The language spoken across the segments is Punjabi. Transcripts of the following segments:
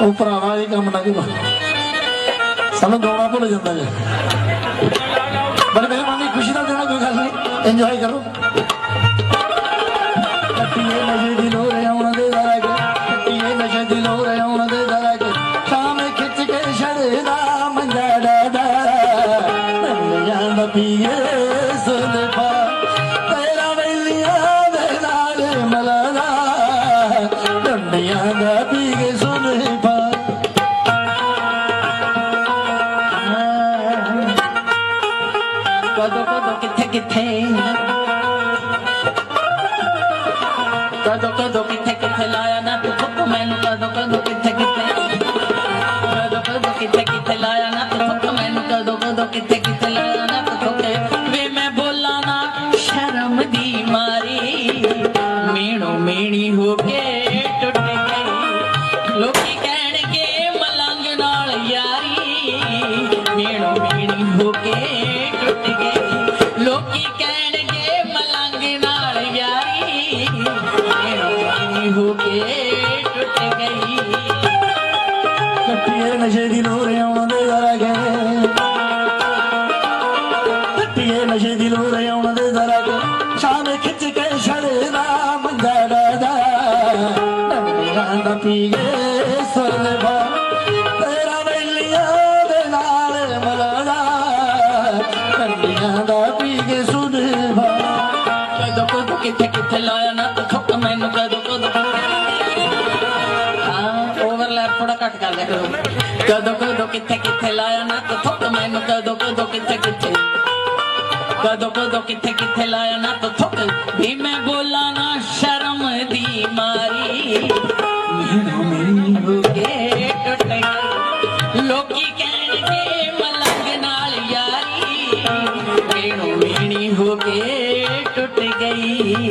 ਉਹ ਭਰਾਵਾ ਇਹ ਕੰਮ ਨਾ ਕਰੋ ਸਾਨੂੰ ਗਾਉਣਾ ਭੁੱਲ ਜਾਂਦਾ ਜੀ। ਮਨ ਦੀ ਖੁਸ਼ੀ ਦਾ ਦੇਣਾ ਕੋਈ ਗੱਲ ਨਹੀਂ। ਇੰਜੋਏ ਕਰੋ। ਕੱਟੀਏ ਨਸ਼ੇ ਦੀ ਲੋਰ ਆਉਣ ਦੇ ਜ਼ਰਾ ਕੇ ਕੱਟੀਏ ਨਸ਼ੇ ਦੀ ਲੋਰ ਆਉਣ ਦੇ ਜ਼ਰਾ ਕੇ ਸ਼ਾਮ ਖਿੱਚ ਕੇ ਛੜਦਾ ਮੰਜਾ ਡਾਦਾ ਨੰਨਿਆਂ ਦਾ ਪੀਏ ਸੁਲਫਾ ਤੇਰਾ ਵੇਲੀਆਂ ਦੇ ਨਾਲ ਮਲਦਾ। ਨੰਨਿਆਂ ਦਾ ਪੀਏ ਕਿੱਥੇ ਕਦੋਂ ਕਦੋਂ ਕਿੱਥੇ ਕਿੱਥੇ ਲਾਇਆ ਨਾ ਤੂੰ ਫੁੱਕ ਮੈਨੂੰ, ਕਦੋਂ ਕਦੋਂ ਕਿੱਥੇ ਕਿੱਥੇ ਕਦੋਂ ਕਦੋਂ ਕਿੱਥੇ ਕਿੱਥੇ ਲਾਇਆ ਨਾ ਤੂੰ ਫੁੱਕ ਮੈਨੂੰ, ਕਦੋਂ ਕਦੋਂ ਕਿੱਥੇ ਕਿੱਥੇ ਲਾਇਆ ਨਾ ਤੂੰ ਫੁੱਕ ਵੇ ਮੈਂ ਬੋਲਾਂ ਨਾ, ਸ਼ਰਮ ਦੀ ਮਾਰੀ, ਮੀਣੋ ਮੀਣੀ ਹੋ ਕੇ ਨਸ਼ੇ ਦੀ ਲੋਰ ਆਉਂਦੇ ਜ਼ਰਾ ਕੇ ਕੱਟੀਏ ਨਸ਼ੇ ਦੀ ਲੋਰ ਆਉਂਦੇ ਜ਼ਰਾ ਕੇ ਸ਼ਾਮ ਖਿੱਚ ਕੇ ਛੜਦਾ ਮੰਗਾ ਡਾਦਾ ਨੰਨਿਆਂ ਦਾ ਪੀਏ ਸੁਲਫਾ ਕਦੋਂ ਕਦੋਂ ਕਿੱਥੇ ਕਿੱਥੇ ਲਾਇਆ ਨਾ ਤੂੰ ਥੁੱਕ ਮੈਨੂੰ ਕਦੋਂ ਕਦੋਂ ਕਿੱਥੇ ਕਿੱਥੇ। ਕਦੋਂ ਕਦੋਂ ਕਿੱਥੇ ਕਿੱਥੇ ਲਾਇਆ ਨਾ ਤੂੰ ਥੁੱਕ। ਵੀ ਮੈਂ ਬੋਲਾਂ ਨਾ ਸ਼ਰਮ ਦੀ ਮਾਰੀ। ਮੈਨੂੰ ਮੇਰੀ ਹੋ ਕੇ ਟੁੱਟ। ਗਈ ਲੋਕੀ ਕਹਿਣਗੇ ਮਲੰਗ ਨਾਲ ਯਾਰੀ। ਮੈਨੂੰ ਮੇਣੀ ਹੋ ਕੇ ਟੁੱਟ ਗਈ।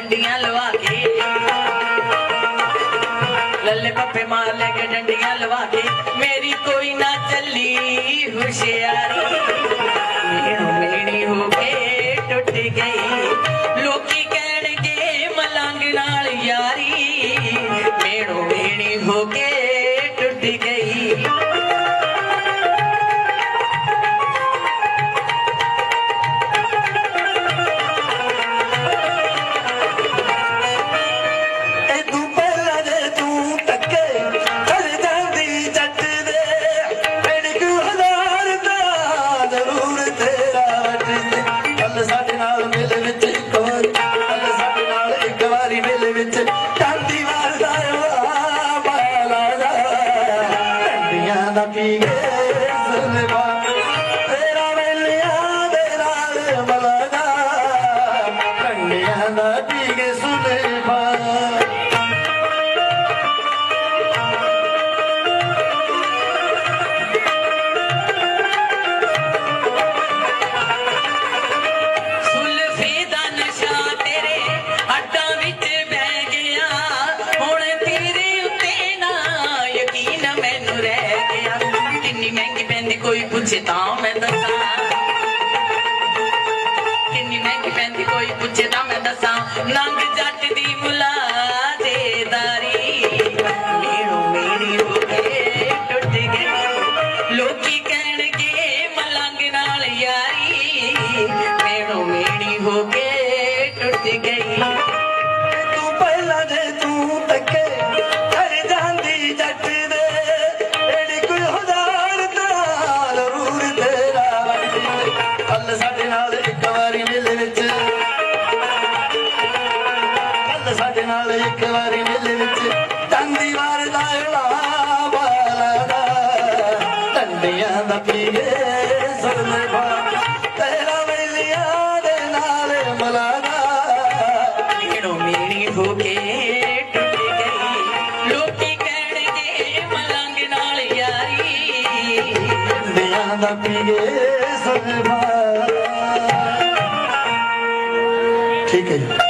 ਡੰਡੀਆਂ ਲਵਾ ਕੇ। ਲੱਲੇ ਪੱਪੇ ਮਾਰ ਲੈ ਕੇ ਡੰਡੀਆਂ ਲਵਾ ਕੇ। ਮੇਰੀ ਕੋਈ ਨਾ ਚੱਲੀ ਹੁਸ਼ਿਆਰੀ। ਮਹਿੰਗੀ ਕੋਈ ਪੁੱਛੇ ਤਾਂ ਮੈਂ ਦੱਸਾਂ। ਨੰਗ ਜੱਟ ਦੀ ਸਾਡੇ ਨਾਲ ਇੱਕ ਵਾਰੀ ਮੇਲੇ ਵਿੱਚ ਚਾਂਦੀ ਵਾਰ ਦਾ ਉਲਾ ਵਾਲਾ ਦਾ। ਪੀਏ ਸੁਰਨੇ ਭਾ ਤੇਰਾ ਵੇਲੀਆਂ ਦੇ ਨਾਲ ਮਲਾਦਾ ਕਿਹੜੋ ਮੇਰੀ ਹੋ ਕੇ ਗਈ, ਲੋਕੀ ਨਾਲ ਯਾਰੀ। ਦਾ ਪੀਏ ਸੁਰਨੇ ਠੀਕ ਹੈ ਜੀ।